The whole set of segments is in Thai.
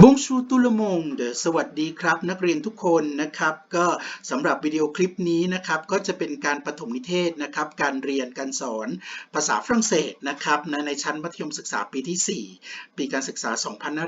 Bonjour tout le monde สวัสดีครับ นักเรียนทุกคนนะครับ ก็สำหรับวิดีโอคลิปนี้นะครับ ก็จะเป็นการปฐมนิเทศนะครับ การเรียนการสอนภาษาฝรั่งเศสนะครับในชั้นมัธยมศึกษาปีที่ 4 ปีการศึกษา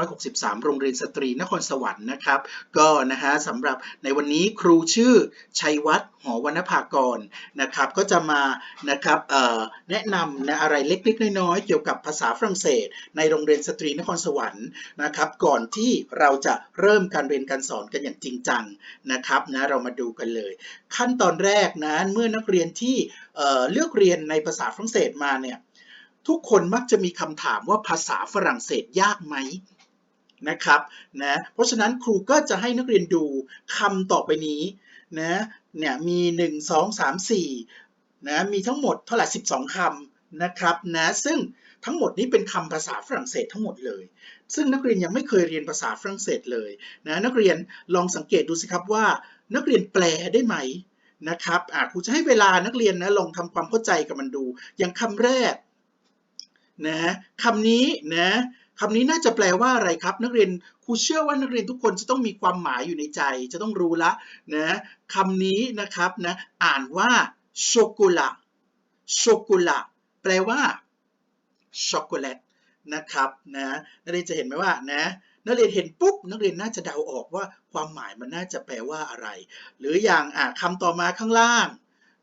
2563 โรงเรียนสตรีนครสวรรค์นะครับ ก็นะฮะสำหรับในวันนี้ครูชื่อชัยวัฒน์หอวรรณภากรนะครับ ก็จะมานะครับเอ่อแนะนำนะอะไรเล็กๆน้อยๆเกี่ยวกับภาษาฝรั่งเศส ในโรงเรียนสตรีนครสวรรค์นะครับ ก่อนที่เราจะเริ่มการเรียนการสอนกันอย่างจริงจังนะครับนะเรามาดูกันเลย ขั้นตอนแรกนะเมื่อนักเรียนที่เเลือกเรียนในภาษาฝรั่งเศสมาเนี่ยทุกคนมักจะมีคำถามว่าภาษาฝรั่งเศสยากไหมนะครับนะเพราะฉะนั้นครูก็จะให้นักเรียนดูคำต่อไปนี้นะเนี่ยมี 1 2 3 4นะมีทั้งหมดเท่าไหร่12คำนะครับนะซึ่งทั้งหมดนี้เป็นคำภาษาฝรั่งเศสทั้งหมดเลย ซึ่งนักเรียนยังไม่เคยเรียนภาษาฝรั่งเศสเลยนะนักเรียนลองสังเกตดูสิครับว่า นักเรียนแปลได้ไหมนะครับอะครูจะให้เวลานักเรียนนะลองทำความเข้าใจกับมันดู อย่างคำแรกนะคำนี้นะคำนี้น่าจะแปลว่าอะไรครับ นักเรียนครูเชื่อว่านักเรียนทุกคนจะต้องมีความหมายอยู่ในใจ จะต้องรู้ละนะคำนี้นะครับนะอ่านว่าโชโกแลาโชโกแลาแปลว่าช็อกโกแลต นะครับนะนักเรียนจะเห็นไหมว่านะนักเรียนเห็นปุ๊บนักเรียนน่าจะเดาออกว่าความหมายมันน่าจะแปลว่าอะไร หรืออย่างอะคำต่อมาข้างล่าง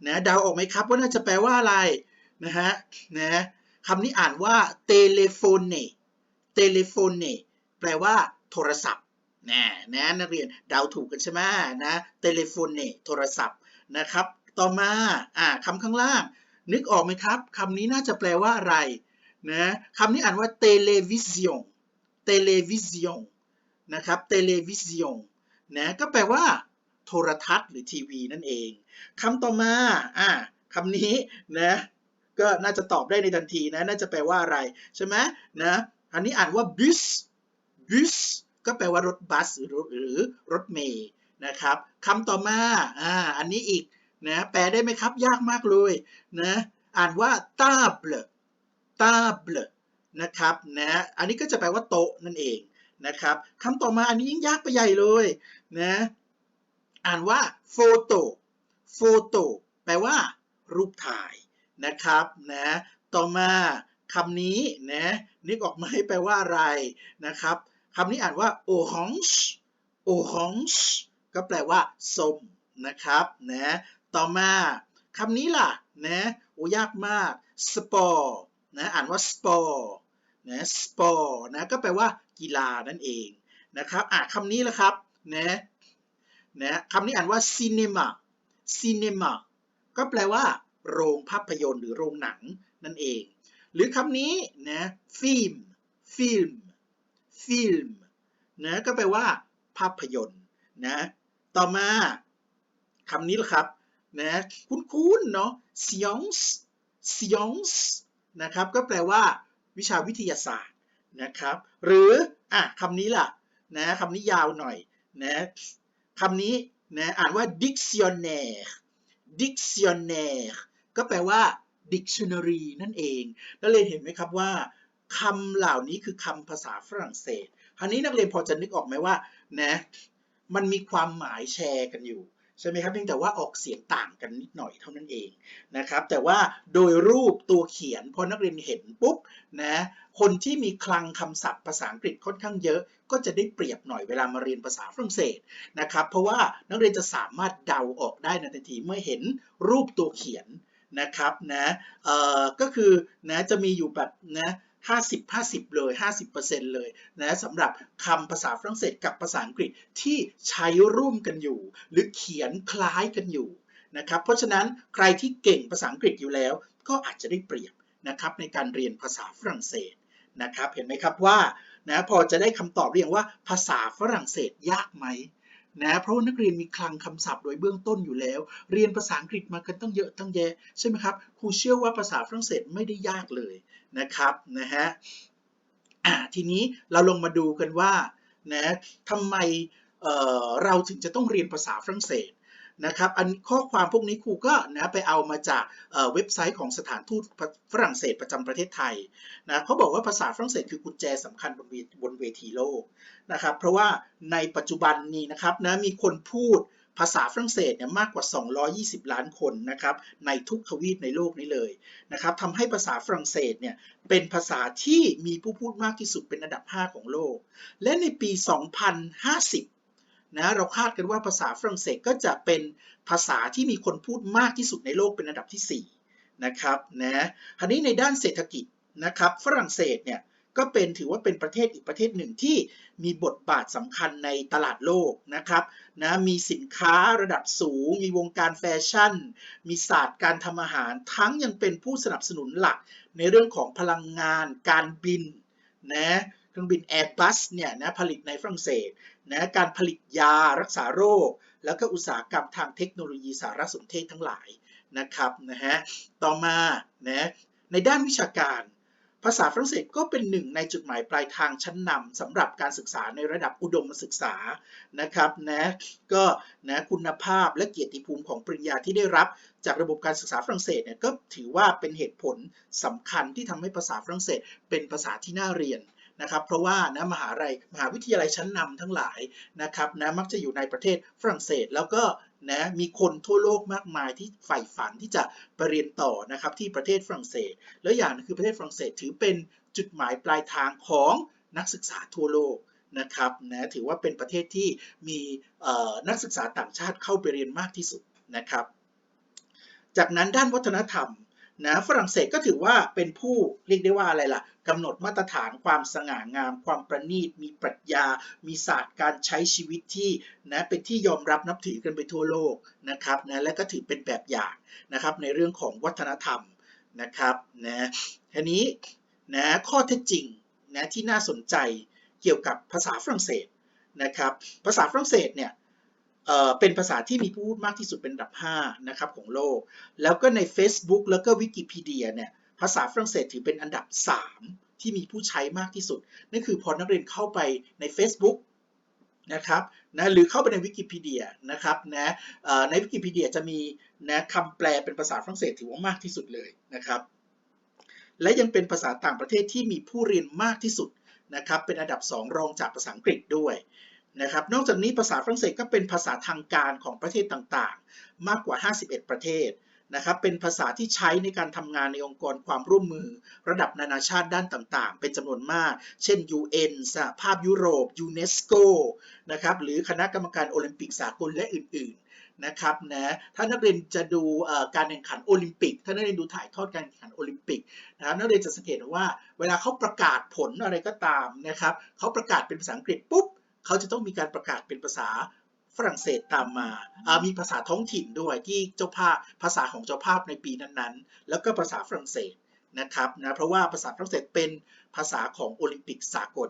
นะเดาออกไหมครับว่าน่าจะแปลว่าอะไรนะฮะนะคำนี้อ่านว่า telephone telephone แปลว่าโทรศัพท์นะนะนักเรียนเดาถูกกันใช่ไหมนะ telephone โทรศัพท์นะครับ ต่อมาอ่าคำข้างล่าง นึกออกไหมครับคำนี้น่าจะแปลว่าอะไร นะคำนี้อ่านว่า television television นะครับ television นะก็แปลว่า โทรทัศน์หรือทีวีนั่นเองคำต่อมาอ่าคำนี้นะก็น่าจะตอบได้ในทันทีนะ น่าจะแปลว่าอะไร ใช่ไหมนะอันนี้อ่านว่า bus bus ก็แปลว่ารถบัสหรือหรือรถเมย์นะครับคำต่อมาอ่าอันนี้อีกนะแปลได้ไหมครับยากมากเลยนะอ่านว่า table table นะครับนะอันนี้ก็จะแปลว่าโต๊ะนั่นเองนะครับคำต่อมาอันนี้ยิ่งยากไปใหญ่เลยนะอ่านว่า photo photo แปลว่า รูปถ่ายนะครับนะต่อมาคำนี้นะนึกออกไหมแปลว่าอะไรนะครับคำนี้อ่านว่า orange orange ก็แปลว่าส้มนะครับนะต่อมาคำนี้ล่ะนะโอ้ยากมาก sport นะอ่านว่า sport นะ sport นะก็แปลว่ากีฬานั่นเองนะครับอะคำนี้ละครับนะนะคำนี้อ่านว่า cinema cinema ก็แปลว่า โรงภาพยนตร์หรือโรงหนังนั่นเอง หรือคำนี้นะฟิล์มฟิล์มฟิล์มนะก็แปลว่า ภาพยนตร์นะต่อมาคำนี้ละครับนะคุ้นๆเนาะ science science นะครับ ก็แปลว่า วิชาวิทยาศาสตร์นะครับ หรืออะคำนี้ล่ะนะคำนี้ยาวหน่อยนะคำนี้นะอ่านว่า dictionnaire dictionnaire ก็แปลว่า dictionary นั่นเองนักเรียนเห็นไหมครับว่าคำเหล่านี้คือคำภาษาฝรั่งเศสคราวนี้นักเรียนพอจะนึกออกไหมว่านะมันมีความหมายแชร์กันอยู่ ใช่ไหมครับเพียงแต่ว่าออกเสียงต่างกันนิดหน่อยเท่านั้นเองนะครับ แต่ว่าโดยรูปตัวเขียนพอนักเรียนเห็นปุ๊บนะคนที่มีคลังคำศัพท์ภาษาอังกฤษค่อนข้างเยอะ ก็จะได้เปรียบหน่อยเวลามาเรียนภาษาฝรั่งเศสนะครับ เพราะว่านักเรียนจะสามารถเดาออกได้ในทันทีเมื่อเห็นรูปตัวเขียนนะครับนะเอ่อก็คือนะจะมีอยู่แบบนะ 50 50 เลย 50%เลยนะสำหรับคำภาษาฝรั่งเศสกับภาษาอังกฤษที่ใช้ร่วมกันอยู่ หรือเขียนคล้ายกันอยู่นะครับ เพราะฉะนั้นใครที่เก่งภาษาอังกฤษอยู่แล้ว ก็อาจจะได้เปรียบนะครับในการเรียนภาษาฝรั่งเศสนะครับ เห็นไหมครับว่านะพอจะได้คำตอบเรียงว่าภาษาฝรั่งเศสยากไหม นะเพราะว่านักเรียนมีคลังคำศัพท์โดยเบื้องต้นอยู่แล้ว เรียนภาษาอังกฤษมากันตั้งเยอะตั้งแยะใช่ไหมครับครูเชื่อว่าภาษาฝรั่งเศสไม่ได้ยากเลยนะครับนะฮะทีนี้เราลงมาดูกันว่านะทำไมเเราถึงจะต้องเรียนภาษาฝรั่งเศส นะครับอันข้อความพวกนี้ครูก็นะไปเอามาจากเว็บไซต์ของสถานทูตฝรั่งเศสประจำประเทศไทยนะเขาบอกว่าภาษาฝรั่งเศสคือกุญแจสำคัญบนเวบนเวทีโลกนะครับเพราะว่าในปัจจุบันนี้นะครับนะมีคนพูดภาษาฝรั่งเศสเนี่ยมากกว่า 220 ล้านคนนะครับในทุกทวีปในโลกนี้เลยนะครับทำให้ภาษาฝรั่งเศสเนี่ยเป็นภาษาที่มีผู้พูดมากที่สุดเป็นอันดับ 5 ของโลก และในปี 2050 นะเราคาดกันว่าภาษาฝรั่งเศสก็จะเป็นภาษาที่มีคนพูดมากที่สุดในโลกเป็นอันดับที่4นะครับนะคราวนี้ในด้านเศรษฐกิจนะครับฝรั่งเศสเนี่ยก็เป็นถือว่าเป็นประเทศอีกประเทศหนึ่งที่มีบทบาทสำคัญในตลาดโลกนะครับนะมีสินค้าระดับสูง มีวงการแฟชั่น มีศาสตร์การทำอาหาร ทั้งยังเป็นผู้สนับสนุนหลักในเรื่องของพลังงาน การบินนะ เครื่องบิน Airbus เนี่ยนะผลิตในฝรั่งเศสนะการผลิตยารักษาโรค แล้วก็อุตสาหกรรมทางเทคโนโลยีสารสนเทศทั้งหลายนะครับนะฮะต่อมานะในด้านวิชาการ ภาษาฝรั่งเศสก็เป็นหนึ่งในจุดหมายปลายทางชั้นนำสำหรับการศึกษาในระดับอุดมศึกษานะครับนะก็นะคุณภาพและเกียรติภูมิของปริญญาที่ได้รับ จากระบบการศึกษาฝรั่งเศสเนี่ยก็ถือว่าเป็นเหตุผลสำคัญที่ทำให้ภาษาฝรั่งเศสเป็นภาษาที่น่าเรียน นะครับเพราะว่านะมหาลัยมหาวิทยาลัยชั้นนำทั้งหลายนะครับนะมักจะอยู่ในประเทศฝรั่งเศสแล้วก็นะมีคนทั่วโลกมากมายที่ใฝ่ฝันที่จะไปเรียนต่อนะครับที่ประเทศฝรั่งเศส แล้วอย่างนึงคือประเทศฝรั่งเศสถือเป็นจุดหมายปลายทางของนักศึกษาทั่วโลกนะครับนะถือว่าเป็นประเทศที่มีนักศึกษาต่างชาติเข้าไปเรียนมากที่สุดนะครับ จากนั้นด้านวัฒนธรรม นะฝรั่งเศสก็ถือว่าเป็นผู้เรียกได้ว่าอะไรล่ะกำหนดมาตรฐานความสง่างาม ความประณีต มีปรัชญา มีศาสตร์การใช้ชีวิตที่นะเป็นที่ยอมรับนับถือกันไปทั่วโลกนะครับนะและก็ถือเป็นแบบอย่างนะครับในเรื่องของวัฒนธรรมนะครับนะทีนี้นะข้อเท็จจริงนะที่น่าสนใจเกี่ยวกับภาษาฝรั่งเศสนะครับภาษาฝรั่งเศสเนี่ย เป็นภาษาที่มีผู้พูดมากที่สุดเป็นอันดับ5นะครับของโลก แล้วก็ใน Facebook แล้วก็วิกิพีเดียเนี่ยภาษาฝรั่งเศสถือเป็นอันดับ 3 ที่มีผู้ใช้มากที่สุด นั่นคือพอนักเรียนเข้าไปใน Facebook นะครับนะหรือเข้าไปในวิกิพีเดียนะครับนะในวิกิพีเดียจะมีนะคำแปลเป็นภาษาฝรั่งเศสถือว่ามากที่สุดเลยนะครับ และยังเป็นภาษาต่างประเทศที่มีผู้เรียนมากที่สุดนะครับเป็นอันดับ 2 รองจากภาษาอังกฤษด้วย นะครับ นอกจากนี้ภาษาฝรั่งเศสก็เป็นภาษาทางการของประเทศต่างๆ มากกว่า 51 ประเทศนะครับเป็นภาษาที่ใช้ในการทำงานในองค์กรความร่วมมือ ระดับนานาชาติด้านต่างๆ เป็นจำนวนมาก เช่น UN สหภาพยุโรปยูเนสโกนะครับหรือคณะกรรมการโอลิมปิกสากลและอื่นๆนะครับนะถ้านักเรียนจะดูการแข่งขันโอลิมปิก ถ้านักเรียนดูถ่ายทอดการแข่งขันโอลิมปิกนะครับนักเรียนจะสังเกตว่าเวลาเขาประกาศผลอะไรก็ตามนะครับเขาประกาศเป็นภาษาอังกฤษปุ๊บ เขาจะต้องมีการประกาศเป็นภาษาฝรั่งเศสตามมา มีภาษาท้องถิ่นด้วยที่เจ้าภาพภาษาของเจ้าภาพในปีนั้นๆ แล้วก็ภาษาฝรั่งเศสนะครับนะ เพราะว่าภาษาฝรั่งเศสเป็นภาษาของโอลิมปิกสากล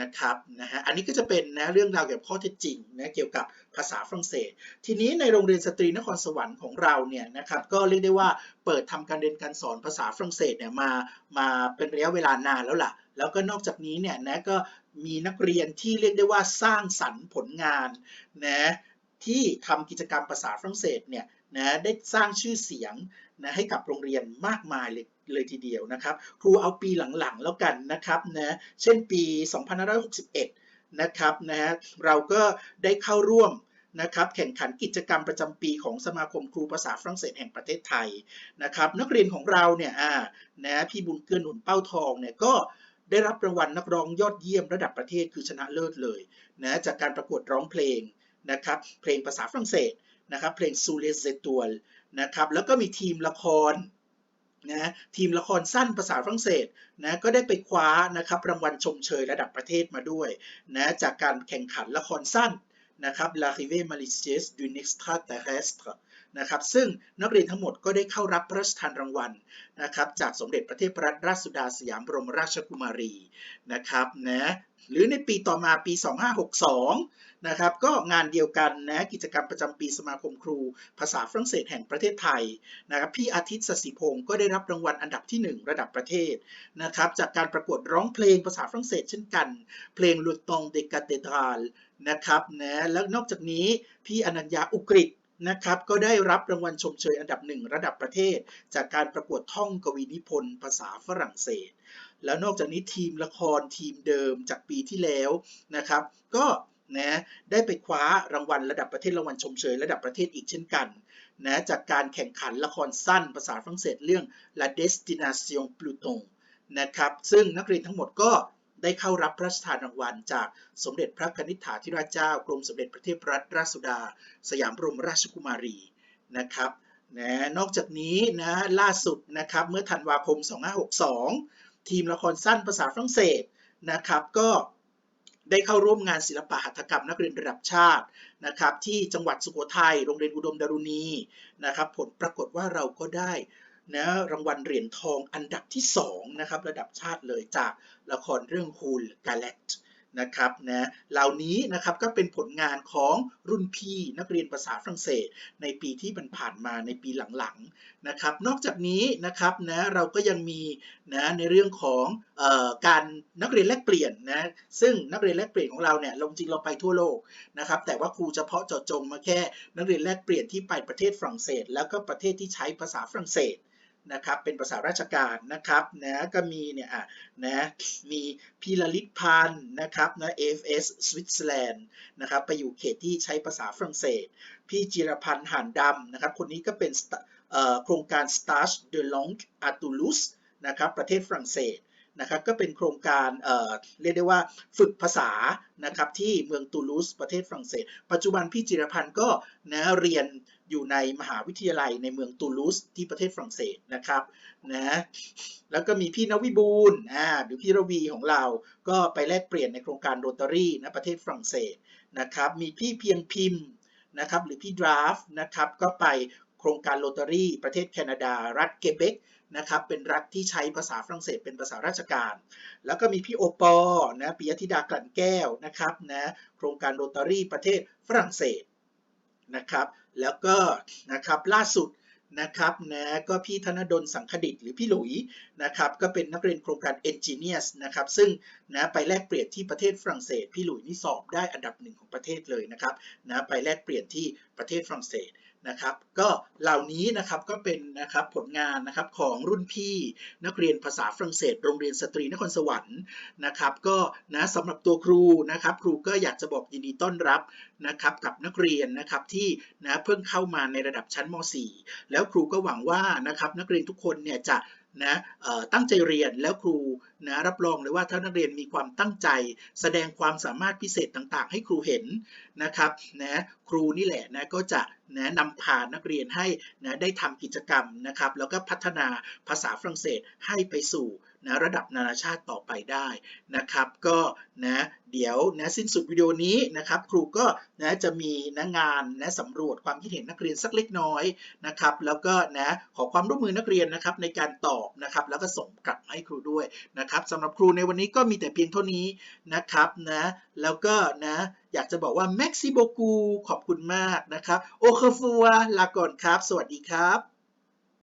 นะครับนะฮะอันนี้ก็จะเป็นนะเรื่องราวเกี่ยวกับข้อเท็จจริงนะเกี่ยวกับภาษาฝรั่งเศส ทีนี้ในโรงเรียนสตรีนครสวรรค์ของเราเนี่ยนะครับก็เรียกได้ว่าเปิดทำการเรียนการสอนภาษาฝรั่งเศสเนี่ยมามาเป็นระยะเวลานานแล้วล่ะ แล้วก็นอกจากนี้เนี่ยนะก็มีนักเรียนที่เรียกได้ว่าสร้างสรรค์ผลงานนะที่ทำกิจกรรมภาษาฝรั่งเศสเนี่ยนะได้สร้างชื่อเสียงนะให้กับโรงเรียนมากมายเลย เลยทีเดียวนะครับครูเอาปีหลังๆแล้วกันนะครับนะเช่นปี 2561 นะครับนะเราก็ได้เข้าร่วมนะครับแข่งขันกิจกรรมประจำปีของสมาคมครูภาษาฝรั่งเศสแห่งประเทศไทยนะครับนักเรียนของเราเนี่ยอ่านะพี่บุญเกื้อหนุนเป้าทองเนี่ยก็ได้รับรางวัลนักร้องยอดเยี่ยมระดับประเทศคือชนะเลิศเลยนะจากการประกวดร้องเพลงนะครับเพลงภาษาฝรั่งเศสนะครับเพลงซูเลเซตัวลนะครับแล้วก็มีทีมละคร นะทีมละครสั้นภาษาฝรั่งเศสนะก็ได้ไปคว้านะครับรางวัลชมเชยระดับประเทศมาด้วยนะจากการแข่งขันละครสั้นนะครับ L'arrivée malicieuse d'une extraterrestre นะครับ ซึ่งนักเรียนทั้งหมดก็ได้เข้ารับพระราชทานรางวัลนะครับจากสมเด็จพระเทพรัตนราชสุดาสยามบรมราชกุมารีนะครับนะหรือในปีต่อมาปี 2562 นะครับ ก็งานเดียวกันนะกิจกรรมประจำปีสมาคมครู ภาษาฝรั่งเศสแห่งประเทศไทยนะครับพี่อาทิตย์สศิพงศ์ก็ได้รับรางวัลอันดับที่ 1 ระดับประเทศนะครับจากการประกวดร้องเพลงภาษาฝรั่งเศสเช่นกัน เพลงลูตองเดกาเตดราลนะครับนะแล้วนอกจากนี้พี่อนัญญาอุกฤษ นะครับก็ได้รับรางวัลชมเชยอันดับหนึ่งระดับประเทศ จากการประกวดท่องกวีนิพนธ์ภาษาฝรั่งเศส แล้วนอกจากนี้ทีมละครทีมเดิมจากปีที่แล้วนะครับ ก็นะได้ไปคว้ารางวัลระดับประเทศรางวัลชมเชยระดับประเทศอีกเช่นกันนะจากการแข่งขันละครสั้นภาษาฝรั่งเศสเรื่อง La Destination Pluton นะครับซึ่งนักเรียนทั้งหมดก็ ได้เข้ารับพระราชทานรางวัลจากสมเด็จพระกนิษฐาธิราชเจ้ากรมสมเด็จพระเทพรัตนราชสุดา สยามบรมราชกุมารีนะครับนะนอกจากนี้นะล่าสุดนะครับเมื่อธันวาคม 2562 ทีมละครสั้นภาษาฝรั่งเศสนะครับก็ได้เข้าร่วมงานศิลปะหัตถกรรมนักเรียนระดับชาตินะครับที่จังหวัดสุโขทัยโรงเรียนอุดมดารุณีนะครับผลปรากฏว่าเราก็ได้ นะรางวัลเหรียญทองอันดับที่2นะครับระดับชาติเลยจากละครเรื่องฮูลกาเลตนะครับนะเหล่านี้นะครับก็เป็นผลงานของรุ่นพี่นักเรียนภาษาฝรั่งเศส ในปีที่มันผ่านมาในปีหลังๆนะครับ นอกจากนี้นะครับนะเราก็ยังมีนะในเรื่องของออการนักเรียนแลกเปลี่ยนนะซึ่งนักเรียนแลกเปลี่ยนของเราเนี่ยเราจริงเราไปทั่วโลกนะครับ แต่ว่าครูเฉพาะเจาะจงมาแค่นักเรียนแลกเปลี่ยนที่ไปประเทศฝรั่งเศส แล้วก็ประเทศที่ใช้ภาษาฝรั่งเศส นะครับเป็นภาษาราชการนะครับนะก็มีเนี่ยอะนะมีพีลลิตพันธ์นะครับนะ AFS สวิตเซอร์แลนด์นะครับไปอยู่เขตที่ใช้ภาษาฝรั่งเศส พี่จิรพันธ์หานดำนะครับคนนี้ก็เป็นโครงการ Stage de Langue à Toulouse นะครับประเทศฝรั่งเศสนะครับก็เป็นโครงการเเรียกได้ว่าฝึกภาษานะครับที่เมืองตูลูสประเทศฝรั่งเศส ปัจจุบันพี่จิรพันธ์ก็นะเรียน อยู่ในมหาวิทยาลัยในเมืองตูลูสที่ประเทศฝรั่งเศสนะครับนะแล้วก็มีพี่นวิบูลอ่าหรือพี่ระวีของเราก็ไปแลกเปลี่ยนในโครงการโรตารี่นะประเทศฝรั่งเศสนะครับมีพี่เพียงพิมพ์นะครับหรือพี่ดราฟนะครับก็ไปโครงการโรตารี่ประเทศแคนาดา รัฐเกเบกนะครับเป็นรัฐที่ใช้ภาษาฝรั่งเศสเป็นภาษาราชการ แล้วก็มีพี่โอปอนะปิยธิดากลั่นแก้วนะครับนะโครงการโรตารี่ประเทศฝรั่งเศสนะครับ แล้วก็นะครับล่าสุดนะครับนะก็พี่ธนดลสังคดิตหรือพี่หลุยนะครับก็เป็นนักเรียนโครงการ Engineers นะครับซึ่งนะไปแลกเปลี่ยนที่ประเทศฝรั่งเศส พี่หลุยนี่สอบได้อันดับหนึ่งของประเทศเลยนะครับนะไปแลกเปลี่ยนที่ประเทศฝรั่งเศส นะครับ ก็เหล่านี้นะครับก็เป็นนะครับผลงานนะครับของรุ่นพี่นักเรียนภาษาฝรั่งเศส โรงเรียนสตรีนครสวรรค์นะครับ ก็นะสำหรับตัวครูนะครับ ครูก็อยากจะบอกยินดีต้อนรับนะครับกับนักเรียนนะครับที่นะเพิ่งเข้ามาในระดับชั้นม .4 แล้วครูก็หวังว่านะครับนักเรียนทุกคนเนี่ยจะ นะตั้งใจเรียนแล้วครูนะรับรองเลยว่าถ้านักเรียนมีความตั้งใจ แสดงความสามารถพิเศษต่างๆ ให้ครูเห็นนะครับนะครูนี่แหละนะก็จะนะนำพานักเรียนให้นะได้ทำกิจกรรมนะครับ แล้วก็พัฒนาภาษาฝรั่งเศสให้ไปสู่ นะระดับนานาชาติต่อไปได้นะครับ ก็นะเดี๋ยวนะสิ้นสุดวิดีโอนี้นะครับ ครูก็นะจะมีนะงานนะสำรวจความคิดเห็นนักเรียนสักเล็กน้อยนะครับ แล้วก็นะขอความร่วมมือนักเรียนนะครับในการตอบนะครับ แล้วก็ส่งกลับให้ครูด้วยนะครับสำหรับครูในวันนี้ก็มีแต่เพียงเท่านี้นะครับนะแล้วก็นะอยากจะบอกว่า Maxi b o กูขอบคุณมากนะครับโอเคฟัวลาก่อนครับ สวัสดีครับ